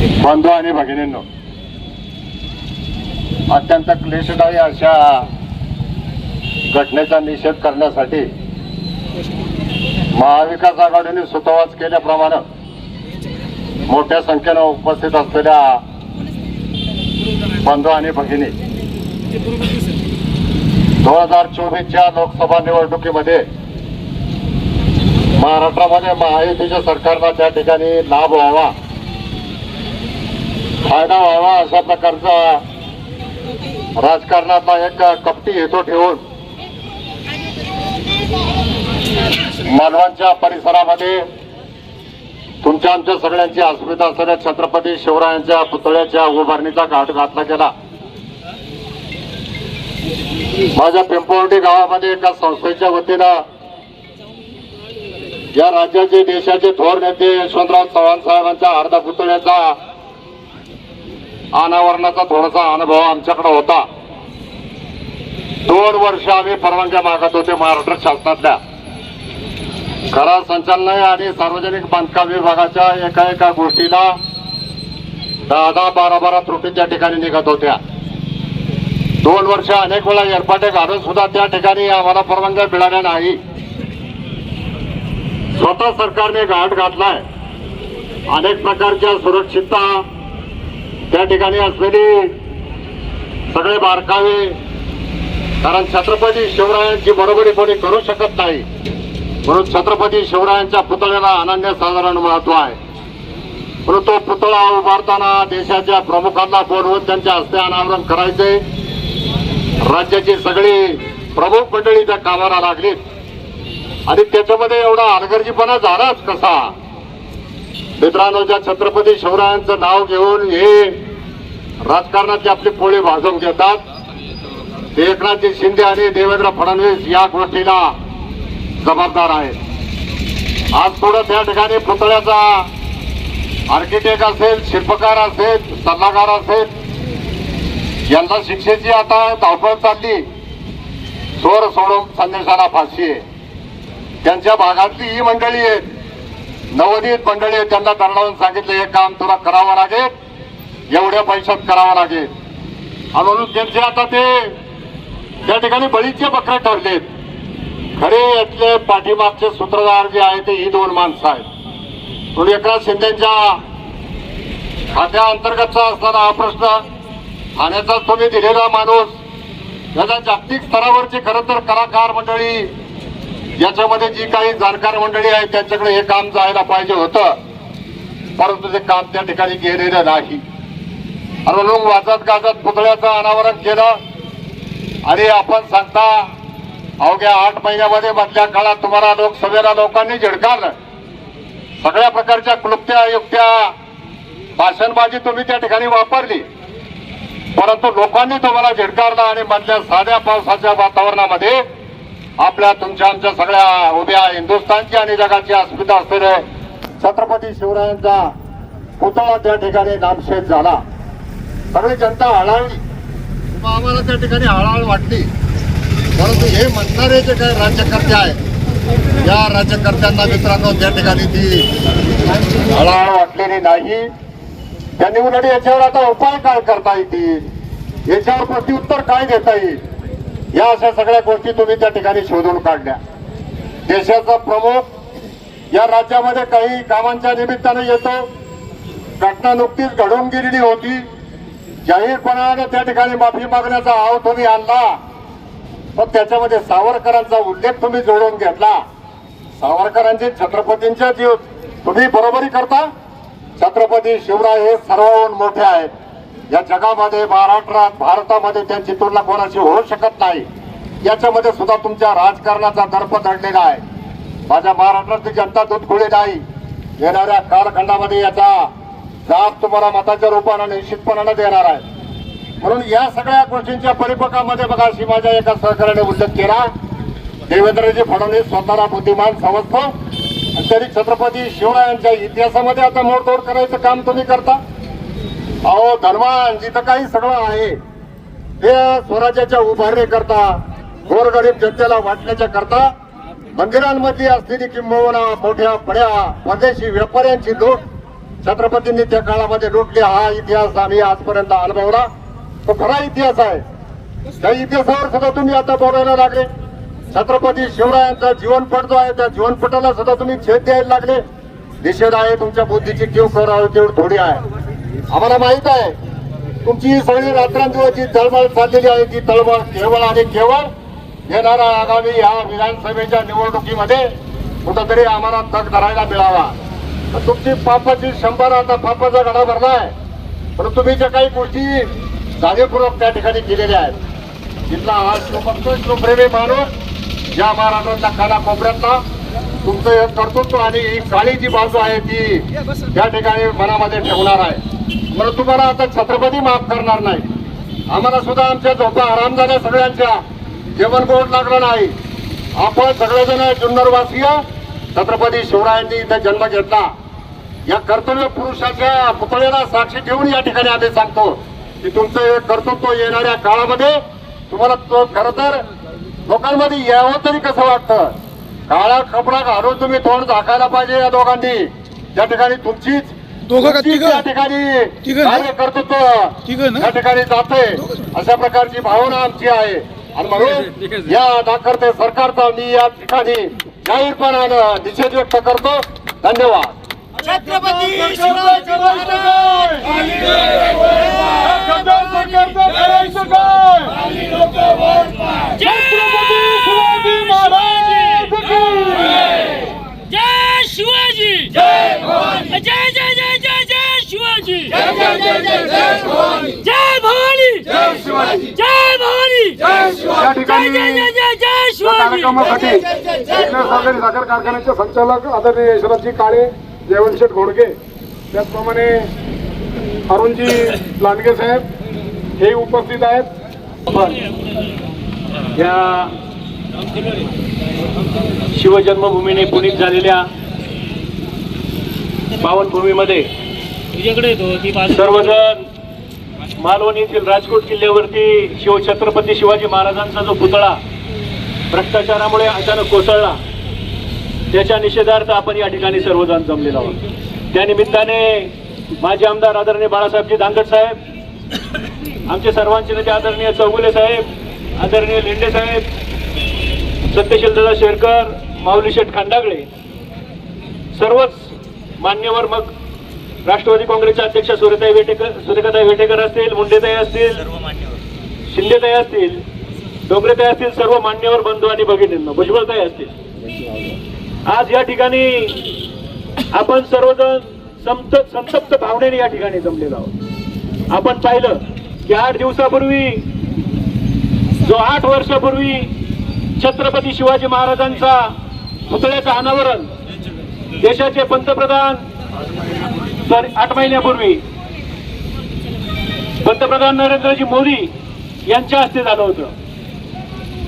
बंधू आणि भगिनींनो अत्यंत क्लेशदायी अशा घटनेचा निषेध करण्यासाठी महाविकास आघाडीने सुतोवाच केल्याप्रमाणे मोठ्या संख्येनं उपस्थित असलेल्या बंधू आणि भगिनी दोन हजार चोवीसच्या लोकसभा निवडणुकीमध्ये महाराष्ट्रामध्ये महायुतीच्या सरकारला त्या ठिकाणी लाभ व्हावा फायदा व्हावा अशा प्रकारचा राजकारणातला एक कपटी हेतू ठेवून. मालवणच्या परिसरामध्ये तुमच्या आमच्या सगळ्यांची अस्मिता असलेल्या छत्रपती शिवरायांच्या पुतळ्याच्या उभारणीचा घाट घातला गेला. माझ्या पिंपवंडी गावामध्ये एका संस्थेच्या वतीनं या राज्याचे देशाचे थोर नेते यशवंतराव चव्हाण साहेबांच्या अर्धा पुतळ्याचा अनावरणाचा थोडासा अनुभव आमच्याकडे होता. दोन वर्ष आम्ही परवानग्या मागत होते महाराष्ट्र शासनातल्या. करा संचालनालय आणि सार्वजनिक बांधकाम विभागाच्या एका एका गोष्टीला दहा दहा बारा बारा त्रुटी त्या ठिकाणी निघत होत्या. दोन वर्ष अनेक वेळा एरपाटे घालून सुद्धा त्या ठिकाणी आम्हाला परवानग्या मिळाल्या नाही. स्वतः सरकारने घाट घातलाय. अनेक प्रकारच्या सुरक्षितता त्या ठिकाणी असलेली सगळे बारकावे कारण छत्रपती शिवरायांची बरोबरी कोणी करू शकत नाही म्हणून छत्रपती शिवरायांच्या पुतळ्याला अनन्य साधारण महत्त्व आहे. म्हणून तो पुतळा उभारताना देशाच्या प्रमुखांना बोलवून त्यांच्या हस्ते अनावरण करायचे. राज्याची सगळी प्रमुख मंडळी त्या कामाला लागलीत. आणि त्याच्यामध्ये एवढा हलगर्जीपणा झालाच कसा? मित्रांनो ज्या छत्रपती शिवरायांचं नाव घेऊन हे राजकारणाची आपली पोळी भाजून घेतात ते एकनाथजी शिंदे आणि देवेंद्र फडणवीस या गोष्टीला जबाबदार आहेत. आज थोडं त्या ठिकाणी पुतळ्याचा आर्किटेक्ट असेल शिल्पकार असेल सल्लागार असेल यांना शिक्षेची आता धावपळ चालली. चोर सोडून संदेशाला फाशी आहे. त्यांच्या भागातली ही मंडळी आहेत. नवोदित मंडळी त्यांना दंडावून सांगितलं हे काम तुला करावं लागेल. एवढ्या पैशात करावं लागेल. आणि म्हणून त्यांचे आता ते त्या ठिकाणी बळीचे बकरे ठरलेत. खरे यातले पाठीमागचे सूत्रधार जे आहे ते ही दोन माणसं आहेत. म्हणून एकनाथ शिंदेच्या खात्याअंतर्गतचा असणारा हा प्रश्न ठाण्याचा तुम्ही दिलेला माणूस याच्या जागतिक स्तरावरची खरं तर कलाकार मंडळी याच्यामध्ये जी काही जाणकार मंडळी आहे त्यांच्याकडे हे काम जायला पाहिजे होतं. परंतु ते काम त्या ठिकाणी गेलेलं नाही. आणि लोक वाजत गाजत पुतळ्याचं अनावरण केलं. आणि आपण सांगता अवघ्या आठ महिन्यामध्ये मधल्या काळात तुम्हाला लोकसभेला लोकांनी झिडकारलं. सगळ्या प्रकारच्या क्लुप्त्या युक्त्या भाषणबाजी तुम्ही त्या ठिकाणी वापरली. परंतु लोकांनी तुम्हाला झिडकारलं आणि मधल्या साध्या पावसाच्या वातावरणामध्ये आपल्या तुमच्या आमच्या सगळ्या उभ्या हिंदुस्थानची आणि जगाची अस्मिता असलेले छत्रपती शिवरायांचा पुतळा त्या ठिकाणी नामशेष झाला. सगळी जनता हळाळली. मग आम्हाला त्या ठिकाणी हळहळ वाटली. परंतु हे म्हणणारे जे काही राज्यकर्ते आहेत या राज्यकर्त्यांना मित्रांनो त्या ठिकाणी ती हळहळ वाटलेली नाही. त्यांनी उलट याच्यावर आता उपाय काय करता येतील? याच्यावर प्रत्युत्तर काय देता येईल? या अशा सगळ्या गोष्टी तुम्ही त्या ठिकाणी शोधून काढल्या. देशाचा प्रमुख या राज्यामध्ये काही कामांच्या निमित्ताने येतो. घटना नुकतीच घडून गेलेली होती जाहीरपणाने त्या ठिकाणी माफी मागण्याचा आव तुम्ही आणला. पण त्याच्यामध्ये सावरकरांचा उल्लेख तुम्ही जोडून घेतला. सावरकरांची छत्रपतींच्या जीव तुम्ही बरोबरी करता? छत्रपती शिवराय हे सर्वहून मोठे आहेत. या जगामध्ये महाराष्ट्रात भारतामध्ये त्यांची तुलना कोणाशी होऊ शकत नाही. याच्यामध्ये सुद्धा तुमच्या राजकारणाचा दर्प दडलेला आहे. माझ्या महाराष्ट्राची जनता दुधखुळी नाही. येणाऱ्या कालखंडामध्ये याचा जाब तुम्हाला मताच्या रूपानं निश्चितपणानं देणार आहे. म्हणून या सगळ्या गोष्टींच्या परिपकामध्ये बघा अशी माझ्या एका सहकार्याने उल्लेख केला. देवेंद्रजी फडणवीस स्वतःला बुद्धिमान समजतो. आणि तरी छत्रपती शिवरायांच्या इतिहासामध्ये आता मोडतोड करायचं काम तुम्ही करता. अहो धनवान जिथं काही सगळं आहे ते स्वराज्याच्या उभारणी करता गोरगरीब जनतेला वाटण्याच्या करता मंदिरांमधली असलेली किंबहुना मोठ्या बड्या परदेशी व्यापाऱ्यांची लूट छत्रपतींनी त्या काळामध्ये लुटली. हा इतिहास आम्ही आजपर्यंत अनुभवला. तो खरा इतिहास आहे. त्या इतिहासावर सुद्धा तुम्ही आता बोलायला लागले. छत्रपती शिवरायांचा जीवनपट जो आहे त्या जीवनपटाला सुद्धा तुम्ही छेद द्यायला लागले. निषेध आहे तुमच्या बुद्धीची किव करावी तेवढी थोडी आहे. आम्हाला माहीत आहे तुमची सगळी रात्रंदिवस जी तळमळ चाललेली आहे ती तळमळ केवळ आणि केवळ येणारा आगामी या विधानसभेच्या निवडणुकीमध्ये कुठंतरी आम्हाला तग धरायला मिळावा. तर तुमची पापाची शंभर आता पापाचा गडा भरलाय पण तुम्ही ज्या काही गोष्टी जाणीवपूर्वक त्या ठिकाणी केलेल्या आहेत. तिथला हा शिवभक्त शिवप्रेमी माणूस या महाराजांच्या कानाकोपऱ्यातला तुमचं हे कर्तृत्व आणि ही काळी जी बाजू आहे ती या ठिकाणी मनामध्ये ठेवणार आहे. म्हणून तुम्हाला आता छत्रपती माफ करणार नाही. आम्हाला सुद्धा आमच्या झोपा आराम झाल्या सगळ्यांच्या. जेवण गोड लागलं नाही. आपण सगळेजण जुन्नरवासीय छत्रपती शिवरायांनी इथे जन्म घेतला. या कर्तव्य पुरुषाच्या पुतळ्याला साक्षी ठेवून या ठिकाणी आम्ही सांगतो की तुमचं हे कर्तृत्व येणाऱ्या काळामध्ये तुम्हाला तो खरं तर लोकांमध्ये यावं तरी कसं वाटतं? काळा कपडा घालून तुम्ही तोंड झाकायला पाहिजे या दोघांनी त्या ठिकाणी तुमचीच? त्या ठिकाणी तिघं ना? कार्य कर्तृत्व तिघं ना? त्या ठिकाणी जाते अशा प्रकारची भावना आमची आहे आणि म्हणून या नाकारते सरकारचा मी या ठिकाणी जाहीरपणानं निषेध व्यक्त करतो धन्यवाद छत्रपती शिवाजी महाराज शिवाजी जय जय जय जय जय जय शिवाजी जय जय जय जय जय भवानी जय भवानी जय शिवाजी जय भवानी या जय ठिकाणी जय जय जय जय या शिवाजी कार्यक्रमासाठी एकनाथ सागरी साखर कारखान्याचे संचालक आदरणीय यशवंतजी काळे जयवंतशेठ घोडके त्याचप्रमाणे अरुणजी लांडगे साहेब हे उपस्थित आहेत या शिवजन्मभूमीने पुनीत झालेल्या पावनभूमीमध्ये सर्वजण मालवण येथील राजकोट किल्ल्यावरती शिवछत्रपती शिवाजी महाराजांचा जो पुतळा भ्रष्टाचारामुळे अचानक कोसळला त्याच्या निषेधार्थ आपण या ठिकाणी सर्वजण जमलेलो आहोत. त्या निमित्ताने माजी आमदार आदरणीय बाळासाहेबजी दांगट साहेब आमचे सर्वांचे नेते आदरणीय चौगुले साहेब आदरणीय लेंडे साहेब सत्यशील दादा शेरकर माऊली शेठ खांडागळे सर्वच मान्यवर मग राष्ट्रवादी काँग्रेसच्या अध्यक्ष सूर्यताई वेटेकर सूर्यकाताई वेटेकर असतील मुंडेताई असतील शिंदेताई असतील डोंगरेताई असतील सर्व मान्यवर बंधू आणि भगिनींना भुजबळताई असतील. आज या ठिकाणी आपण सर्वजण संत संतप्त भावनेने या ठिकाणी जमलेलो आहोत. आपण पाहिलं की आठ दिवसापूर्वी जो आठ वर्षापूर्वी छत्रपती शिवाजी महाराजांचा पुतळ्याचं अनावरण देशाचे पंतप्रधान सॉरी आठ महिन्यापूर्वी पंतप्रधान नरेंद्रजी मोदी यांच्या हस्ते झालं होतं.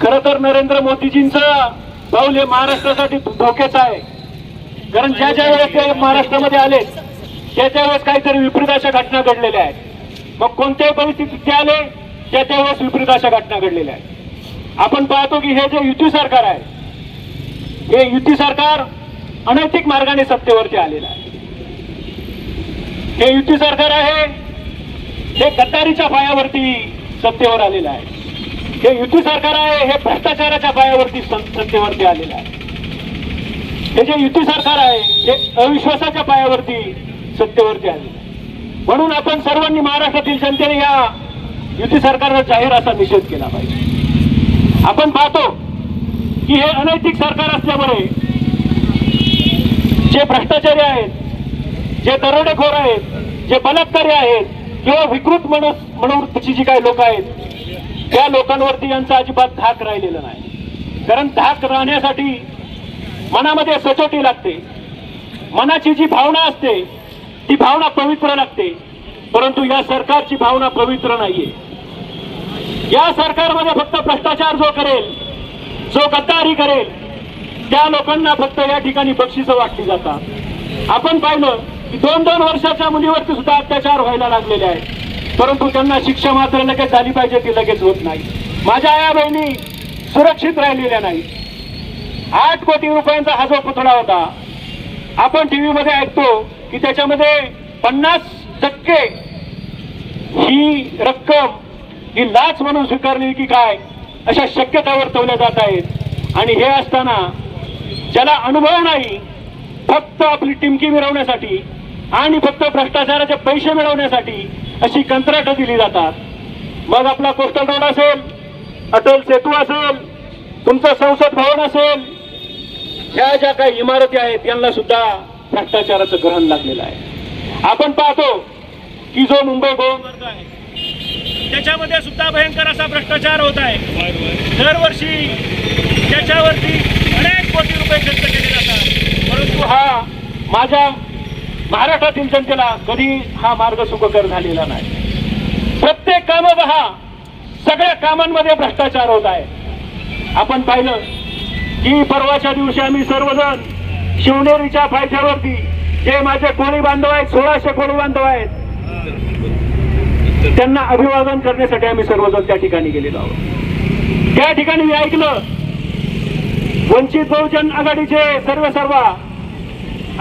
खर तर नरेंद्र मोदीजींचं पाऊल हे महाराष्ट्रासाठी धोक्याचं आहे. कारण ज्या ज्या वेळेस ते महाराष्ट्रामध्ये आले त्या त्यावेळेस काहीतरी विपरीत अशा घटना घडलेल्या आहेत. मग कोणत्याही परिस्थितीत ते आले त्या त्यावेळेस विपरीत अशा घटना घडलेल्या आहेत. आपण पाहतो की हे जे युती सरकार आहे हे युती सरकार अनैतिक मार्गाने सत्तेवरती आलेलं आहे. हे युती सरकार आहे. हे गद्दारीच्या पायावरती सत्तेवर आलेलं आहे. हे युती सरकार आहे हे भ्रष्टाचाराच्या पायावरती सत्तेवरती आलेलं आहे. हे जे युती सरकार आहे हे अविश्वासाच्या पायावरती सत्तेवरती आलेलं आहे. म्हणून आपण सर्वांनी महाराष्ट्रातील जनतेने या युती सरकारवर जाहीर असा निषेध केला पाहिजे. आपण पाहतो की हे अनैतिक सरकार असल्यामुळे जे भ्रष्टाचारी आहेत जे दरोडेखोर आहेत जे बलात्कारी आहेत किंवा विकृत म्हणून म्हणून जी काही लोक आहेत त्या लोकांवरती यांचा अजिबात धाक राहिलेला नाही. कारण धाक राहण्यासाठी मनामध्ये सचोटी लागते. मनाची जी भावना असते ती भावना पवित्र लागते. परंतु या सरकारची भावना पवित्र नाहीये. या सरकारमध्ये फक्त भ्रष्टाचार जो करेल जो गद्दारी करेल त्या लोकांना फक्त या ठिकाणी बक्षिसं वाटली जातात आपण पाहिलं की दोन दोन वर्षाच्या मुलीवरती सुद्धा अत्याचार व्हायला लागलेले आहेत. परंतु त्यांना शिक्षा मात्र लगेच झाली पाहिजे ती लगेच होत नाही. माझ्या आया बहिणी सुरक्षित राहिलेल्या नाही आठ कोटी रुपयांचा हा जो पुतळा होता आपण टीव्ही मध्ये ऐकतो की त्याच्यामध्ये पन्नास टक्के ही रक्कम ही लाच म्हणून स्वीकारली की काय अशा शक्यता वर्तवल्या जात आहेत. आणि हे असताना ज्याला अनुभव नाही फक्त आपली टिमकी मिळवण्यासाठी आणि फक्त भ्रष्टाचाराचे पैसे मिळवण्यासाठी अशी कंत्राटं दिली जातात. मग आपला कोस्टल रोड असेल अटल सेतू असेल तुमचं संसद भवन असेल ह्या ज्या काही इमारती आहेत यांना सुद्धा भ्रष्टाचाराचं ग्रहण लागलेलं आहे. आपण पाहतो की जो मुंबई गोवा मार्ग आहे त्याच्यामध्ये सुद्धा भयंकर असा भ्रष्टाचार होत आहे. दरवर्षी त्याच्यावरती अनेक कोटी रुपये खर्च केले जातात परंतु हा माझ्या महाराष्ट्रातील जनतेला कधी हा मार्ग सुखकर झालेला नाही. प्रत्येक काम पहा सगळ्या कामांमध्ये भ्रष्टाचार होत आहे. आपण पाहिलं की परवाच्या दिवशी आम्ही सर्वजण शिवनेरीच्या पायथ्यावरती जे माझे कोळी बांधव आहेत सोळाशे कोळी बांधव आहेत त्यांना अभिवादन करण्यासाठी आम्ही सर्वजण त्या ठिकाणी गेलेलो आहोत. त्या ठिकाणी मी ऐकलं वंचित बहुजन आघाडीचे सर्व सर्व.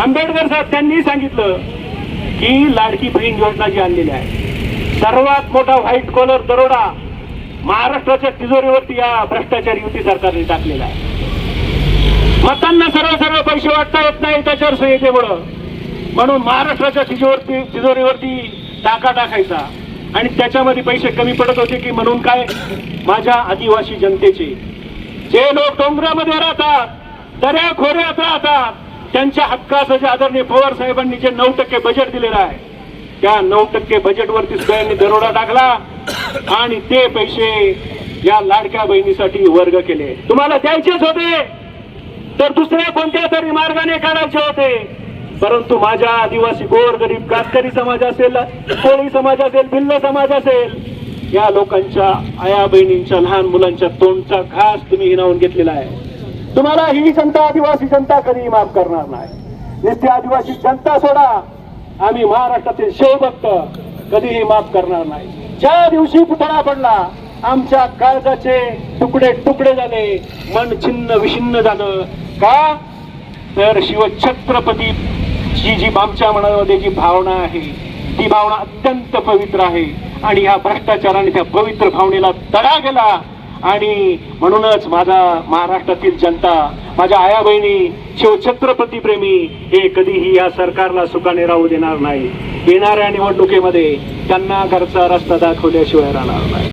आंबेडकर साहेब त्यांनी सांगितलं की लाडकी बहीण योजना जी आणलेली आहे सर्वात मोठा व्हाईट कॉलर दरोडा महाराष्ट्राच्या तिजोरीवरती या भ्रष्टाचार युती सरकारने टाकलेला आहे. मतांना सर्व सर्व पैसे वाटता येत नाही त्याच्यावर संहितेमुळं. म्हणून महाराष्ट्राच्या तिजोरती तिजोरीवरती टाका टाकायचा. आणि त्याच्यामध्ये पैसे कमी पडत होते की म्हणून काय? माझ्या आदिवासी जनतेचे. जे लोक डोंगरामध्ये राहतात दर्या खोऱ्यात राहतात त्यांच्या हक्काचं जे आदरणीय पवार साहेबांनी जे नऊ टक्के बजेट दिलेलं आहे त्या नऊ टक्के बजेटवरती वरती यांनी दरोडा टाकला आणि ते पैसे या लाडक्या बहिणीसाठी वर्ग केले. तुम्हाला द्यायचेच होते तर दुसऱ्या कोणत्या तरी मार्गाने काढायचे होते. परंतु माझ्या आदिवासी गोर गरीब कातकरी समाज असेल कोळी समाज असेल भिल्ल समाज असेल या लोकांच्या आया बहिणींच्या लहान मुलांच्या तोंडचा घास तुम्ही हिनावून घेतलेला आहे. तुम्हाला ही जनता आदिवासी जनता कधीही माफ करणार नाही. नुसती आदिवासी जनता सोडा. आम्ही महाराष्ट्रातील शिवभक्त कधीही माफ करणार नाही. ज्या दिवशी पुतळा पडला आमच्या काळजाचे तुकडे तुकडे झाले मन छिन्न विछिन्न झालं. का? तर शिवछत्रपती जी जी आमच्या मनामध्ये जी भावना आहे ती भावना अत्यंत पवित्र आहे. आणि ह्या भ्रष्टाचाराने त्या पवित्र भावनेला तडा गेला. आणि म्हणूनच माझा महाराष्ट्रातील जनता माझ्या आया बहिणी शिवछत्रपती प्रेमी हे कधीही या सरकारला सुखाने राहू देणार नाही. येणाऱ्या निवडणुकीमध्ये त्यांना घरचा रस्ता दाखवल्याशिवाय राहणार नाही.